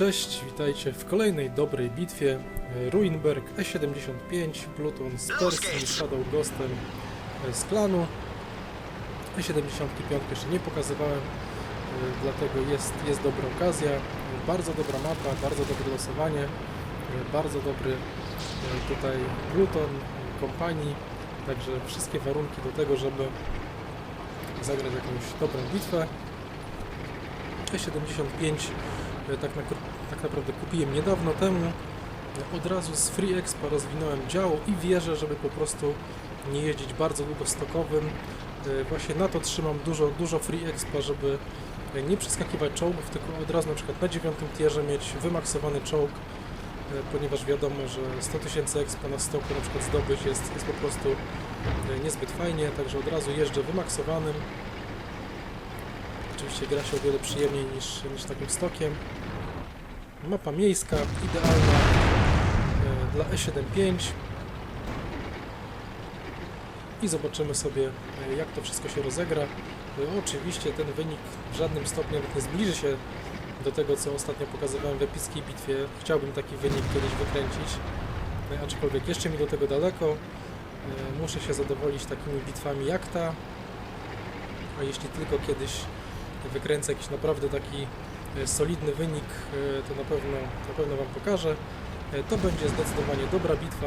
Cześć, witajcie w kolejnej dobrej bitwie. Ruinberg E75, Pluton z Persji, Shadow Ghostem e, z klanu. E75 jeszcze nie pokazywałem, e, dlatego jest, jest dobra okazja. Bardzo dobra mapa, bardzo dobre losowanie, e, bardzo dobry tutaj Pluton, kompanii, także wszystkie warunki do tego, żeby zagrać jakąś dobrą bitwę. E75 e, tak, na, tak naprawdę kupiłem niedawno temu. Od razu z Free Expa rozwinąłem działo i wierzę, żeby po prostu nie jeździć bardzo długostokowym. E, Właśnie na to trzymam dużo, dużo Free Expa, żeby e, nie przeskakiwać czołgów, tylko od razu na przykład na dziewiątym tierze mieć wymaksowany czołg, e, ponieważ wiadomo, że 100 tysięcy expa na stoku na przykład zdobyć jest, jest po prostu niezbyt fajnie, także od razu jeżdżę wymaksowanym. Gra się o wiele przyjemniej niż, niż takim stokiem. Mapa miejska, idealna e, dla E75. I zobaczymy sobie, e, jak to wszystko się rozegra. E, oczywiście ten wynik w żadnym stopniu nawet nie zbliży się do tego, co ostatnio pokazywałem w epickiej bitwie. Chciałbym taki wynik kiedyś wykręcić, aczkolwiek jeszcze mi do tego daleko. Muszę się zadowolić takimi bitwami jak ta, a jeśli tylko kiedyś wykręcę jakiś naprawdę taki e, solidny wynik, e, to na pewno, na pewno Wam pokażę. E, To będzie zdecydowanie dobra bitwa,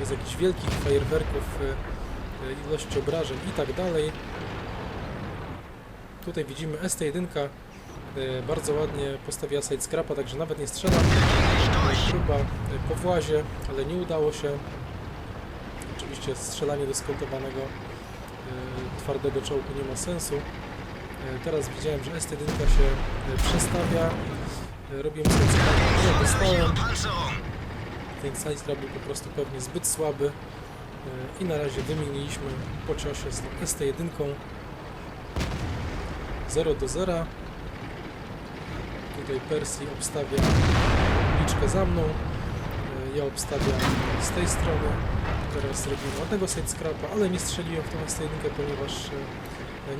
bez jakichś wielkich fajerwerków, ilości obrażeń i tak dalej. Tutaj widzimy ST1, e, bardzo ładnie postawiła side scrapa, także nawet nie strzelam. Próba e, po włazie, ale nie udało się. Oczywiście strzelanie do skautowanego e, twardego czołgu nie ma sensu. E, Teraz widziałem, że S1 się e, przestawia. E, Robiłem sobie nie dostałem. Ten sidescrap był po prostu pewnie zbyt słaby. I na razie wymieniliśmy po ciosie z tą ST1 0 do 0. Tutaj Persji obstawia liczkę za mną. Ja obstawiam z tej strony. Teraz robimy ładnego sidescrapa, ale nie strzeliłem w tą S1, ponieważ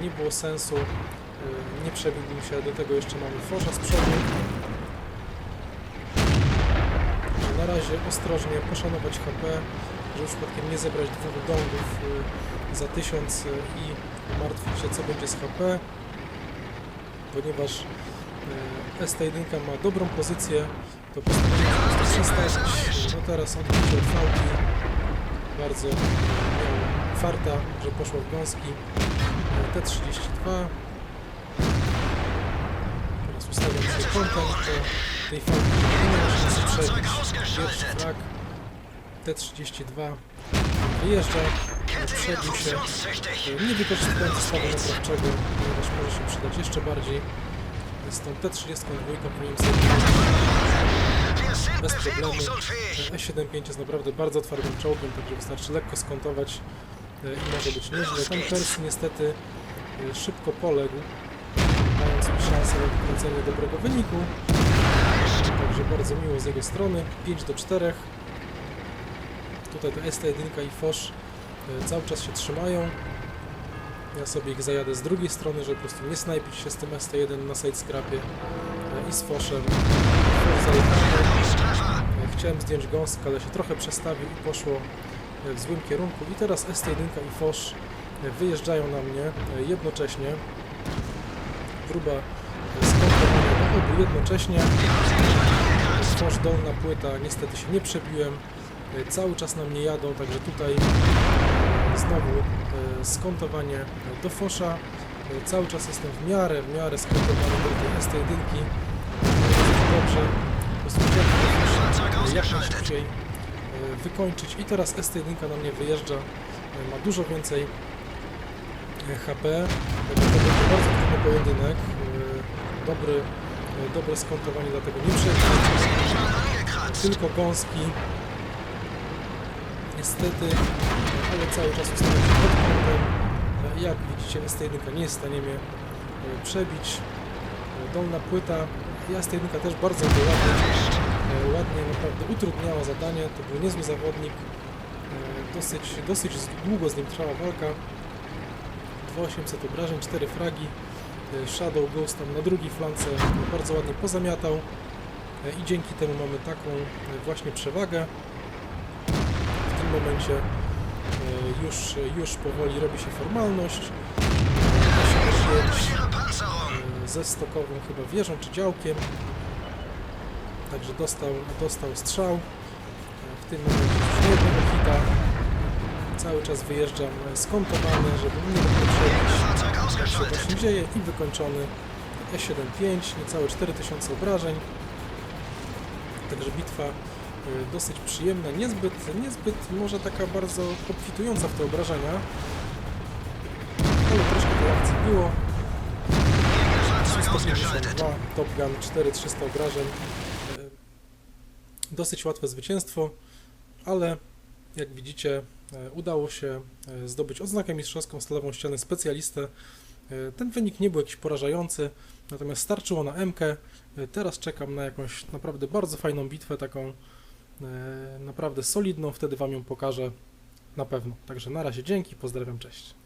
nie było sensu. e, Nie przebiłbym się, do tego jeszcze mamy Forza z przodu. Na razie ostrożnie poszanować HP, żeby przypadkiem nie zebrać dwóch dongów e, za 1000 e, i martwić się co będzie z HP, ponieważ e, ST1 ma dobrą pozycję, to po prostu. No teraz odbicie od fałki, bardzo e, miał farta, że poszło w gąski. E, T32 Teraz ustawiam sobie kątem do tej żeby nie szansy przebić. Pierwszy frak T32 wyjeżdża, przebił się, E, nie wykorzystywałem zestawu naprawczego, ponieważ może się przydać jeszcze bardziej. Z tą T32 powinienem sobie bez problemu. E75 jest naprawdę bardzo twardym czołgiem, także wystarczy lekko skontować i może być nieźle. Ten Persji niestety e, szybko poległ, dając mi szansę na wykręcenie dobrego wyniku. Także bardzo miło z jego strony. 5 do 4. Tutaj to ST1 i Fosz e, cały czas się trzymają. Ja sobie ich zajadę z drugiej strony, żeby po prostu nie snajpić się z tym ST1 na side scrapie e, i z Foszem. Chciałem zdjąć gąskę, ale się trochę przestawił i poszło w złym kierunku. I teraz ST1 i Fosz wyjeżdżają na mnie jednocześnie. Próba skontrowania na obu jednocześnie. Fosz dolna płyta, niestety się nie przebiłem. Cały czas na mnie jadą, także tutaj znowu e, skontowanie do Fosza. Cały czas jestem w miarę, w miarę skontowany do tej ST1. Dobrze, po prostu chciałem wykończyć. I teraz ST1 na mnie wyjeżdża, e, ma dużo więcej e, HP, to będzie bardzo trudny pojedynek, e, dobry, dobre skontowanie, dlatego nie przejdźmy, tylko gąski, niestety, ale cały czas ustawiam pod kątem, jak widzicie ST1 nie jest w stanie mnie przebić, dolna płyta, i ST1 też bardzo e, naprawdę utrudniała zadanie, to był niezły zawodnik, E, dosyć, dosyć długo z nim trwała walka, 2800 obrażeń, 4 fragi, e, Shadow Ghost tam na drugiej flance bardzo ładnie pozamiatał e, i dzięki temu mamy taką właśnie przewagę. W tym momencie już, już powoli robi się formalność. E, ze stokową chyba wieżą czy działkiem. Także dostał, dostał strzał. W tym momencie jednego hita. Cały czas wyjeżdżam skontowany, żeby nie przebić jak się właśnie dzieje i wykończony E75, niecałe 4000 obrażeń. Także bitwa e, dosyć przyjemna, niezbyt, niezbyt może taka bardzo obfitująca w te obrażenia, ale troszkę tej akcji było. 352, Top Gun 4300 obrażeń. Dosyć łatwe zwycięstwo, ale jak widzicie e, udało się e, zdobyć odznakę mistrzowską stalową ścianę specjalistę. E, Ten wynik nie był jakiś porażający, natomiast starczyło na MK. Teraz czekam na jakąś naprawdę bardzo fajną bitwę, taką naprawdę solidną, wtedy Wam ją pokażę na pewno. Także na razie dzięki, pozdrawiam, cześć.